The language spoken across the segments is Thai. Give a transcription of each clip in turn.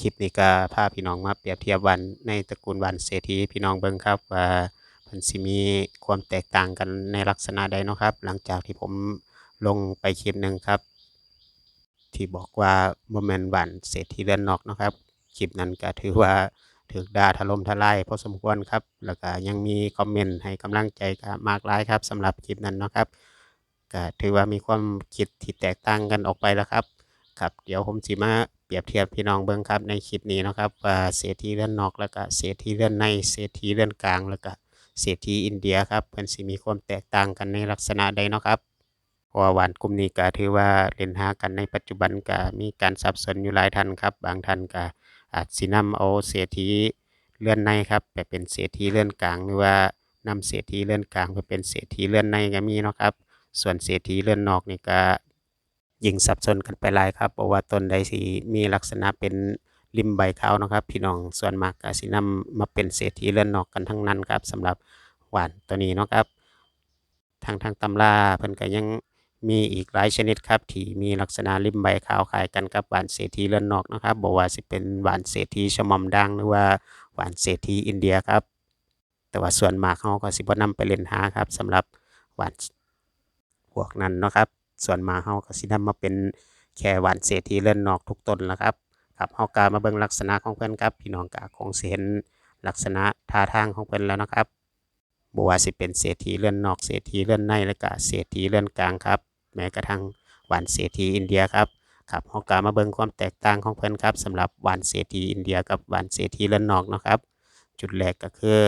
คลิปนี้ก็พาพี่น้องมาเปรียบเทียบวันในตระกูลวันเศรษฐีพี่น้องเบิ่งครับว่าพิ่นสิมีความแตกต่างกันในลักษณะใดเนาะครับ หลังจากที่ผมลงไปคลิปหนึ่งครับ ที่บอกว่าบ่แม่นวันเศรษฐีเรือนนอกเนาะครับคลิปนั้นก็ถือว่าถูกด่าถล่มทลายพอสมควรครับ แล้วก็ยังมีคอมเมนต์ให้กำลังใจก็มากหลายครับสำหรับคลิปนั้นเนาะครับก็ถือว่ามีความคิดที่แตกต่างกันออกไปแล้วครับ ครับ เดี๋ยวผมสิมา เปรียบเทียบพี่น้องเบิ่งครับในคลิปนี้นะครับว่าเศรษฐีเรื่อนนอกแล้วก็เศรษฐีเรื่อนในเศรษฐีเรื่อนกลางแล้วก็เศรษฐีอินเดียครับเพิ่นสิมีความแตกต่างกันในลักษณะใดเนาะครับเพราะว่าหวานกลุ่มนี้ก็ถือว่าเล่นหากันในปัจจุบันก็มีการสับสนอยู่หลายท่านครับ บางท่านก็อาจสินำเอาเศรษฐีเรื่อนในครับไปเป็นเศรษฐีเรื่อนกลางหรือว่านำเศรษฐีเรื่อนกลางไปเป็นเศรษฐีเรื่อนในก็มีเนาะครับ ส่วนเศรษฐีเรื่อนนอกนี่ก็ ยิงสับสนกันไปหลายครับเพราะว่าต้นใดสิมีลักษณะเป็นริมใบขาวนะครับ พี่น้องส่วนมากก็สินำมาเป็นเศรษฐีเรือนนอกกันทั้งนั้นครับสำหรับหวานตัวนี้เนาะครับ ทางทางตำราเพิ่นก็ยังมีอีกหลายชนิดครับ ที่มีลักษณะริมใบขาวคล้ายกันกับหวานเศรษฐีเรือนนอกนะครับบ่ว่าสิเป็นหวานเศรษฐีชมอมด่างหรือว่าหวานเศรษฐีอินเดียครับ แต่ว่าส่วนมากเขาก็สิบ่นำไปเล่นหาครับสำหรับหวานพวกนั้นเนาะครับ ส่วนมาเขาก็สินำมาเป็นแค่หวานเศรษฐีเรือนนอกทุกต้นแหละครับครับเฮาก็มาเบิ่งลักษณะของเพิ่นครับพี่น้องก็คงสิเห็นลักษณะท่าทางของเพิ่นแล้วนะครับบ่ว่าสิเป็นเศรษฐีเรือนนอกเศรษฐีเรือนในแล้วก็เศรษฐีเรือนกลางครับ แม้กระทั่งหวานเศรษฐีอินเดียครับครับเฮาก็มาเบิ่งความแตกต่างของเพิ่นครับสำหรับหวานเศรษฐีอินเดียกับหวานเศรษฐีเรือนนอกนะครับ จุดแรกก็คือ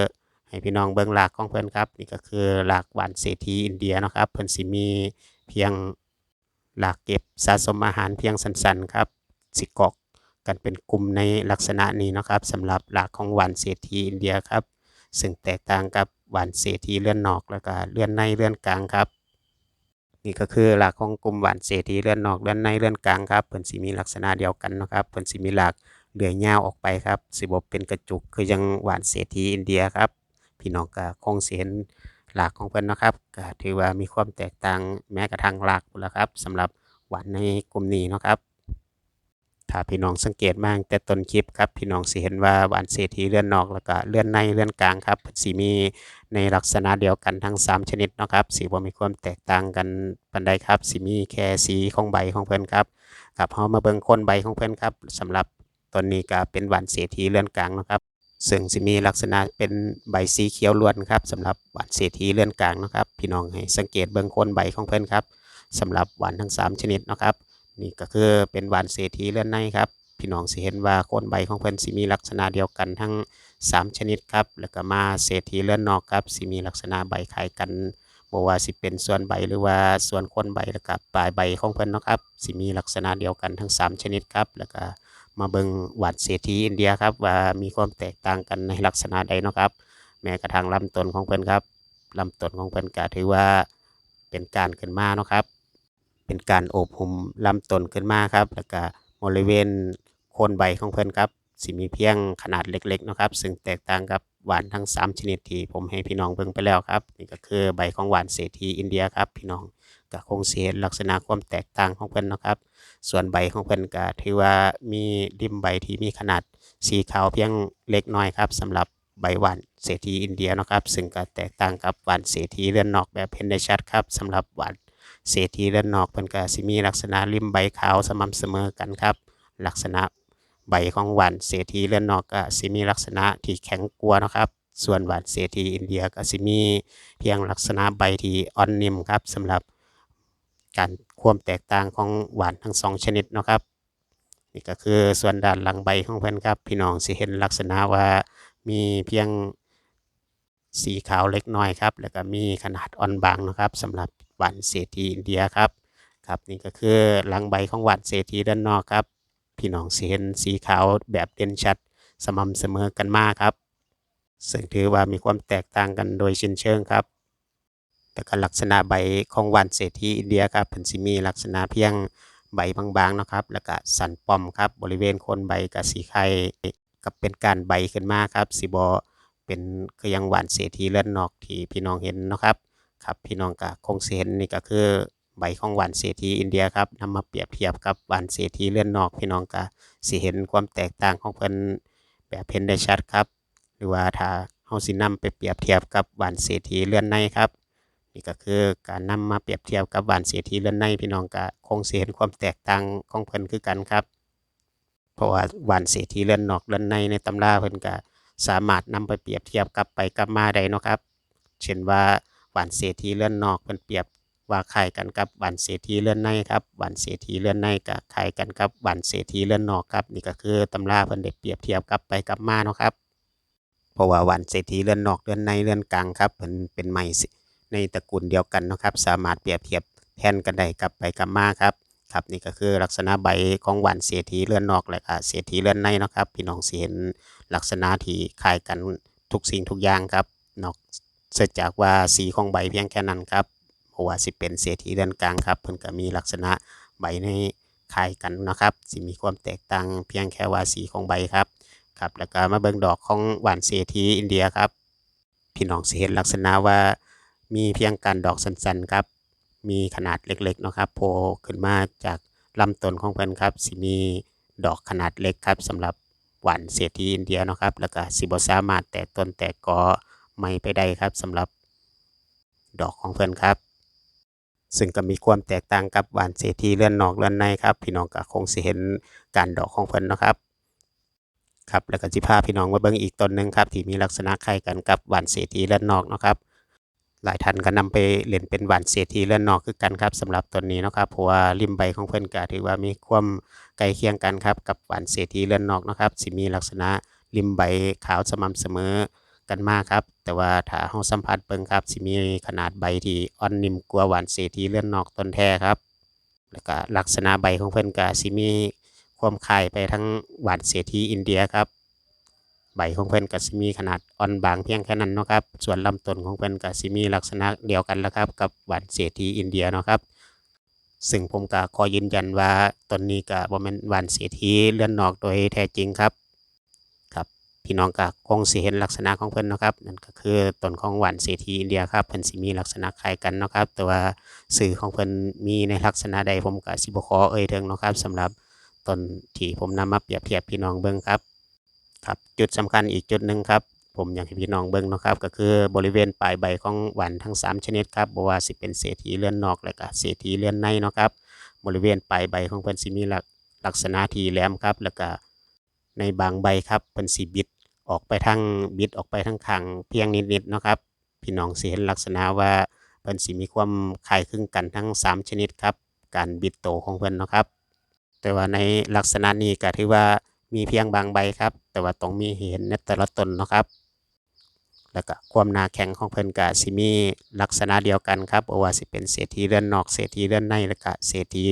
ให้พี่น้องเบิ่งรากของเพิ่นครับ นี่ก็คือรากหวานเศรษฐีอินเดียนะครับเพิ่นสิมี เพียงรากเก็บสะสมอาหารเพียงสั้นๆครับสิกาะกันเป็นกลุ่มในลักษณะนี้นะครับสำหรับรากของหวานเศรษฐีอินเดียครับ ซึ่งแตกต่างกับหวานเศรษฐีเลื่อนนอกแล้วก็เลื่อนในเลื่อนกลางครับ นี่ก็คือหลักของกลุ่มหวานเศรษฐีเลื่อนนอกเลื่อนในเลื่อนกลางครับเพิ่นสิมีลักษณะเดียวกันนะครับเพิ่นสิมีหลากเลื่อยยาวออกไปครับสิบ่เป็นกระจุกคือยังหวานเศรษฐีอินเดียครับพี่น้องก็คงเห็น หลากของเพิ่นนะครับก็ถือว่ามีความแตกต่างแม้กระทั่งหลากพุ่นล่ะครับสำหรับหวานในกลุ่มนี้นะครับถ้าพี่น้องสังเกตมางแต่ต้นคลิปครับพี่น้องสิเห็นว่าหวานเศรษฐีเลื่อนนอกแล้วก็เลื่อนในเลื่อนกลางครับสิมีในลักษณะเดียวกันทั้ง 3 ชนิดนะครับสิบ่มีความแตกต่างกันปานใดครับสิมีแค่สีของใบของเพิ่นครับครับเฮามาเบิ่งคนใบของเพิ่นครับสำหรับต้นนี้ก็เป็นหวานเศรษฐีเลื่อนกลางนะครับ ซึ่งสิมีลักษณะเป็นใบสีเขียวล้วนครับสำหรับหวานเศรษฐีเลื่อนกลางนะครับ พี่น้องให้สังเกตเบิ่งโคนใบของเพิ่นครับสำหรับหวานทั้ง 3 ชนิดนะครับ นี่ก็คือเป็นหวานเศรษฐีเลื่อนในครับพี่น้องสิเห็นว่าโคนใบของเพิ่นสิมีลักษณะเดียวกันทั้ง 3 ชนิดครับ แล้วก็มาเศรษฐีเลื่อนนอกครับสิมีลักษณะใบคล้ายกันบ่ว่าสิเป็นส่วนใบหรือว่าส่วนโคนใบแล้วก็ปลายใบของเพิ่นนะครับสิมีลักษณะเดียวกันทั้ง 3 ชนิดครับ แล้วก็ มาเบิงหวานเศรษฐีอินเดียครับว่ามีความแตกต่างกันในลักษณะใดเนาะครับ แม้กระทั่งลำต้นของเพิ่นครับลำต้นของเพิ่นก็ถือว่าเป็นการขึ้นมาเนาะครับ เป็นการโอบหุ้มลำต้นขึ้นมาครับ แล้วก็บริเวณโคนใบของเพิ่นครับสิมีเพียงขนาดเล็กๆเนาะครับ ซึ่งแตกต่างกับหวานทั้ง 3 ชนิดที่ผมให้พี่น้องเบิ่งไปแล้วครับ นี่ก็คือใบของหวานเศรษฐีอินเดียครับพี่น้อง ก็คงสิเห็นลักษณะความแตกต่างของเพิ่นนะครับ ส่วนใบของเพิ่นก็ถือว่ามีริมใบที่มีขนาดสีขาวเพียงเล็กน้อยครับสำหรับใบหวานเศรษฐีอินเดียนะครับ ซึ่งก็แตกต่างกับหวานเศรษฐีเรือนนอกแบบเห็นได้ชัดครับสำหรับหวานเศรษฐีด้านนอกเพิ่นก็สิมีลักษณะริมใบขาวสม่ำเสมอกันครับ ลักษณะใบของหวานเศรษฐีเรือนนอกก็สิมีลักษณะที่แข็งกว่าเนะครับส่วนหวานเศรษฐีอินเดียก็สิมีเพียงลักษณะใบที่อ่อนนิ่มครับสำหรับ การความแตกต่างของหวานทั้งสองชนิดเนาะครับ นี่ก็คือส่วนด้านหลังใบของเพิ่นครับ พี่น้องสิเห็นลักษณะว่ามีเพียงสีขาวเล็กน้อยครับ แล้วก็มีขนาดอ่อนบางนะครับสำหรับหวานเศรษฐีอินเดียครับครับนี่ก็คือหลังใบของหวานเศรษฐีด้านนอกครับ พี่น้องสิเห็นสีขาวแบบเด่นชัดสม่ำเสมอกันมากครับ ซึ่งถือว่ามีความแตกต่างกันโดยสิ้นเชิงครับ แต่ก็ลักษณะใบของวานเศรษฐีอินเดียครับเพิ่นสิมีลักษณะเพียงใบบางๆเนาะครับ แล้วก็สันป้อมครับบริเวณโคนใบก็สีไข่กับเป็นการใบขึ้นมาครับสิบ่เป็นคือยังหวานเศรษฐีเลื่อนนอกที่พี่น้องเห็นนะครับครับพี่น้องก็คงเห็นนี่ก็คือใบของหวานเศรษฐีอินเดียครับนำมาเปรียบเทียบกับหวานเศรษฐีเลื่อนนอก พี่น้องก็สิเห็นความแตกต่างของเพิ่นแบบเห็นได้ชัดครับ หรือว่าถ้าเฮาสินำไปเปรียบเทียบกับหวานเศรษฐีเลื่อนในครับ นี่ก็คือการนำมาเปรียบเทียบกับหวานเศรษฐีเลื่อนในพี่น้องก็คงเห็นความแตกต่างของเพิ่นคือกันครับ เพราะว่าหวานเศรษฐีเลื่อนนอกเลื่อนในในตำราเพิ่นก็สามารถนำไปเปรียบเทียบกลับไปกลับมาได้เนาะครับ เช่นว่าหวานเศรษฐีเลื่อนนอกเพิ่นเปรียบว่าคล้ายกันกับหวานเศรษฐีเลื่อนในครับหวานเศรษฐีเลื่อนในก็คล้ายกันกับหวานเศรษฐีเลื่อนนอกครับ นี่ก็คือตำราเพิ่นได้เปรียบเทียบกับไปกับมาเนาะครับ เพราะว่าวานเศรษฐีเลื่อนนอกเลื่อนในเลื่อนกลางครับเพิ่นเป็นไม้ ในตระกูลเดียวกันนะครับ สามารถเปรียบเทียบแทนกันได้กลับไปกลับมาครับครับนี่ก็คือลักษณะใบของหวานเศรษฐีเลื่อนนอกและก็เศรษฐีเลื่อนในนะครับ พี่น้องสิเห็นลักษณะที่คล้ายกันทุกสิ่งทุกอย่างครับนอกเสียจากว่าสีของใบเพียงแค่นั้นครับเพราะว่าสิเป็นเศรษฐีเลื่อนกลางครับเพิ่นก็มีลักษณะใบในคล้ายกันนะครับสิมีความแตกต่างเพียงแค่ว่าสีของใบครับครับแล้วก็มาเบิ่งดอกของหวานเศรษฐีอินเดียครับพี่น้องสิเห็นลักษณะว่า มีเพียงการดอกสั้นๆครับ มีขนาดเล็กๆเนาะครับโผล่ขึ้นมาจากลำต้นของเพิ่นครับสิมีดอกขนาดเล็กครับสำหรับหวานเศรษฐีอินเดียเนาะครับ แล้วก็สิบสามารถแตกต้นแตกกอไม่ไปได้ครับสำหรับดอกของเพิ่นครับ ซึ่งก็มีความแตกต่างกับหวานเศรษฐีเลื่อนนอกเลื่อนในครับ พี่น้องก็คงสิเห็นการดอกของเพิ่นเนาะครับครับแล้วก็สิพาพี่น้องมาเบิ่งอีกต้นหนึ่งครับที่มีลักษณะคล้ายกันกับหวานเศรษฐีเลื่อนนอกเนาะครับ หลายท่านก็นำไปเล่นเป็นหวานเศรษฐีเลื่อนนอกคือกันครับสำหรับต้นนี้นะครับเพราะว่าริมใบของเพิ่นก็ถือว่ามีความใกล้เคียงกันครับกับหวานเศรษฐีเลื่อนนอกนะครับสิมีลักษณะริมใบขาวสม่ำเสมอกันมากครับ แต่ว่าถ้าเฮาสัมผัสเบิ่งครับสิมีขนาดใบที่อ่อนนิ่มกว่าหวานเศรษฐีเลื่อนนอกต้นแท้ครับ แล้วก็ลักษณะใบของเพิ่นก็สิมีความคล้ายไปทั้งหวานเศรษฐีอินเดียครับ ใบของเพิ่นก็สิมีขนาดอ่อนบางเพียงแค่นั้นเนาะครับ ส่วนลำต้นของเพิ่นก็สิมีลักษณะเดียวกันแล้วครับ กับหวานเศรษฐีอินเดียเนาะครับซึ่งผมก็ขอยืนยันว่าต้นนี้ก็บ่แม่นหวานเศรษฐีเลื่อนนอกโดยแท้จริงครับครับ พี่น้องก็คงสิเห็นลักษณะของเพิ่นเนาะครับนั่นก็คือต้นของหวานเศรษฐีอินเดียครับเพิ่นสิมีลักษณะคล้ายกันเนาะครับ แต่ว่าสื่อของเพิ่นมีในลักษณะใดผมก็สิบ่ขอเอ่ยถึงเนาะครับสำหรับต้นที่ผมนำมาเปรียบเทียบพี่น้องเบิ่งครับ ครับจุดสำคัญอีกจุดหนึ่งครับ ผมอยากให้พี่น้องเบิ่งนะครับ ก็คือบริเวณปลายใบของหวานทั้ง 3 ชนิดครับบ่ว่าสิเป็นเศรษฐีเลื่อนนอกและก็เศรษฐีเลื่อนในเนาะครับบริเวณปลายใบของเพิ่นสิมีลักลักษณะที่แหลมครับ แล้วก็ในบางใบครับเพิ่นสิบิดออกไปทางบิดออกไปทางข้างเพียงนิดๆเนาะครับพี่น้องสิเห็นลักษณะว่าเพิ่นสิมีความคล้ายคลึงกันทั้ง 3 ชนิดครับ การบิดโตของเพิ่นเนาะครับ แต่ว่าในลักษณะนี้ก็ถือว่า มีเพียงบางใบครับ แต่ว่าต้องมีเห็นในแต่ละต้นเนาะครับ แล้วก็ความหนาแข็งของเพิ่นก็สิมีลักษณะเดียวกันครับว่าสิเป็นเศรษฐีเลื่อนนอกเศรษฐีเลื่อนในแล้วก็เศรษฐี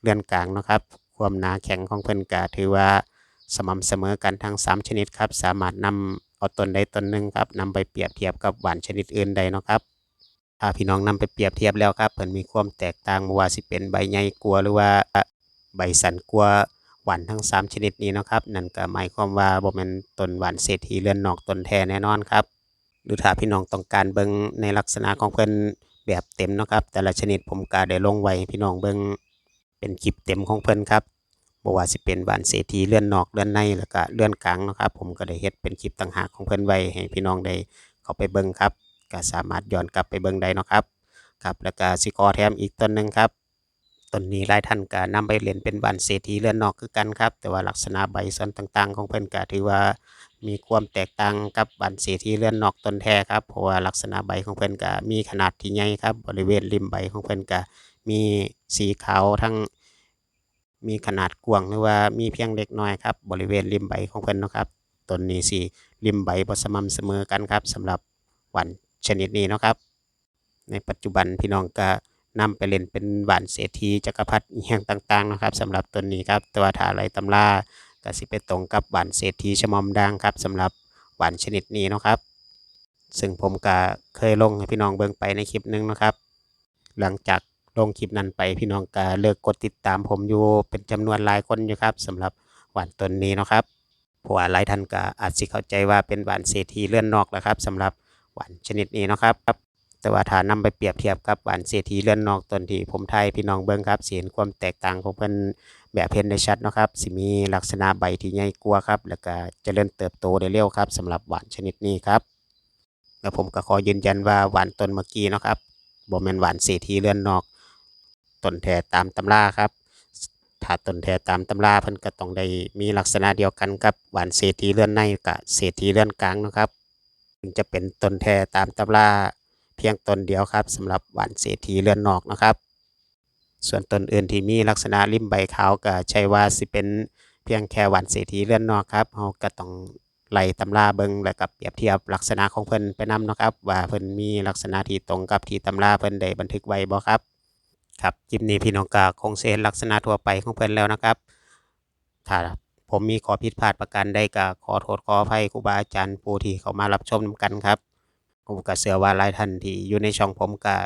เลื่อนกลางเนาะครับ ความหนาแข็งของเพิ่นก็ถือว่าสม่ำเสมอกันทั้ง 3 ชนิดครับ สามารถนำเอาต้นใดต้นหนึ่งครับนำไปเปรียบเทียบกับหวานชนิดอื่นใดเนาะครับถ้าพี่น้องนำไปเปรียบเทียบแล้วครับเพิ่นมีความแตกต่างว่าสิเป็นใบใหญ่กว่าหรือว่าใบสั้นกว่า หวานทั้ง 3 ชนิดนี้นะครับนั่นก็หมายความว่าบ่แม่นต้นหวานเศรษฐีเรือนนอกต้นแท้แน่นอนครับหรือถ้าพี่น้องต้องการเบิ่งในลักษณะของเพิ่นแบบเต็มนะครับ แต่ละชนิดผมก็ได้ลงไว้พี่น้องเบิ่งเป็นคลิปเต็มของเพิ่นครับบ่ว่าสิเป็นหวานเศรษฐีเรือนนอกเรือนในแล้วก็เรือนกลางนะครับผมก็ได้เฮ็ดเป็นคลิปต่างหากของเพิ่นไว้ให้พี่น้องได้เข้าไปเบิ่งครับก็สามารถย้อนกลับไปเบิ่งได้นะครับครับแล้วก็สิขอแถมอีกต้นหนึงครับ ต้นนี้หลายท่านก็นำไปเล่นเป็นบ้านเศรษฐีเรือนนอกคือกันครับ แต่ว่าลักษณะใบส่วนต่างๆ ของเพิ่นก็ถือว่ามีความแตกต่างกับบ้านเศรษฐีเรือนนอกต้นแท้ครับเพราะว่าลักษณะใบของเพิ่นก็มีขนาดที่ใหญ่ครับ บริเวณริมใบของเพิ่นก็มีสีขาวทั้งมีขนาดกว้างหรือว่ามีเพียงเล็กน้อยครับ บริเวณริมใบของเพิ่นนะครับต้นนี้สิริมใบบ่สม่ำเสมอกันครับสำหรับหวานชนิดนี้นะครับ ในปัจจุบันพี่น้องก็ นำไปเล่นเป็นหวานเศรษฐีจักรพรรดิอย่างต่างๆนะครับสำหรับต้นนี้ครับต่ว่าถ้าอะไรตำราก็สิไปตรงกับหวานเศรษฐีชมอมด่างครับสำหรับหวานชนิดนี้นะครับ ซึ่งผมก็เคยลงให้พี่น้องเบิ่งไปในคลิปหนึงนะครับ หลังจากลงคลิปนั้นไปพี่น้องก็เลิกกดติดตามผมอยู่เป็นจำนวนหลายคนอยู่ครับสำหรับหวานต้นนี้นะครับเพราะว่าหลายท่านก็อาจสิเข้าใจว่าเป็นหวานเศรษฐีเลื่อนนอกแล้วครับสำหรับหวานชนิดนี้นะครับ แต่ว่าถ้านำไปเปรียบเทียบกับหวานเศรษฐีเรือนนอกต้นที่ผมไทยพี่น้องเบิ่งครับสิเห็นความแตกต่างของเพิ่นแบบเห็นได้ชัดเนาะครับสิมีลักษณะใบที่ใหญ่กว่าครับ แล้วก็เจริญเติบโตได้เร็วครับสำหรับหวานชนิดนี้ครับแล้วผมก็ขอยืนยันว่าหวานต้นเมื่อกี้เนาะครับบ่แม่นหวานเศรษฐีเรือนนอกต้นแท้ตามตำราครับถ้าต้นแท้ตามตำราเพิ่นก็ต้องได้มีลักษณะเดียวกันกับหวานเศรษฐีเรือนในกับเศรษฐีเรือนกลางเนาะครับถึงจะเป็นต้นแท้ตามตำรา เพียงตนเดียวครับสำหรับหวานเศรษฐีเรือนนอกนะครับ ส่วนตนอื่นที่มีลักษณะริมใบขาวก็ใช่ว่าสิเป็นเพียงแค่หวานเศรษฐีเรือนนอกครับเราก็ต้องไล่ตำราเบิงแล้วก็เปรียบเทียบลักษณะของเพิ่นไปนำนะครับ ว่าเพิ่นมีลักษณะที่ตรงกับที่ตำราเพิ่นได้บันทึกไว้บ่ครับครับคลิปนี้พี่น้องก็คงเห็นลักษณะทั่วไปของเพิ่นแล้วนะครับถ้าผมมีข้อผิดพลาดประการใดก็ขอโทษขออภัยครูบาอาจารย์ผู้ที่เข้ามารับชมนํกันครับ ผมก็เสือว่าหลายท่านที่อยู่ในช่องผมก็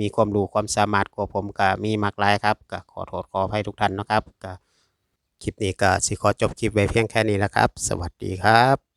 มีความรู้ความสามารถกว่าผมก็มีมากหลายครับก็ขอโทษขออภัยทุกท่านนะครับก็คลิปนี้ก็สิขอจบคลิปไว้เพียงแค่นี้นะครับ สวัสดีครับ